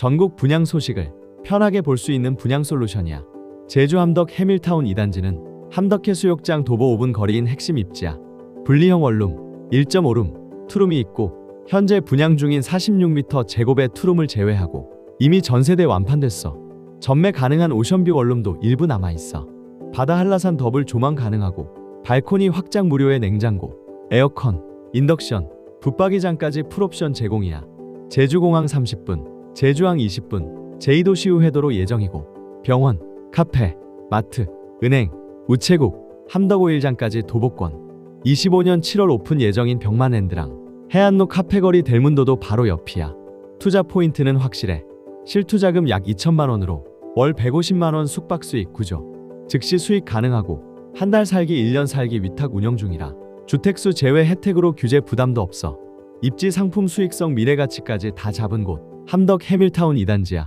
전국 분양 소식을 편하게 볼 수 있는 분양 솔루션이야. 제주 함덕 해밀타운 2단지는 함덕해 수욕장 도보 5분 거리인 핵심 입지야. 분리형 원룸 1.5룸 투룸이 있고 현재 분양 중인 46m 제곱의 투룸을 제외하고 이미 전세대 완판됐어. 전매 가능한 오션뷰 원룸도 일부 남아 있어. 바다 한라산 더블 조망 가능하고 발코니 확장 무료의 냉장고, 에어컨, 인덕션, 붙박이장까지 풀옵션 제공이야. 제주공항 30분, 제주항 20분, 제2도시 우 회도로 예정이고 병원, 카페, 마트, 은행, 우체국, 함덕오 일장까지 도보권. 25년 7월 오픈 예정인 병만랜드랑 해안로 카페거리 델문도도 바로 옆이야. 투자 포인트는 확실해. 실투자금 약 2천만 원으로 월 150만 원 숙박 수익 구조. 즉시 수익 가능하고 한 달 살기 1년 살기 위탁 운영 중이라 주택수 제외 혜택으로 규제 부담도 없어. 입지 상품 수익성 미래 가치까지 다 잡은 곳 함덕 해밀타운 2단지야.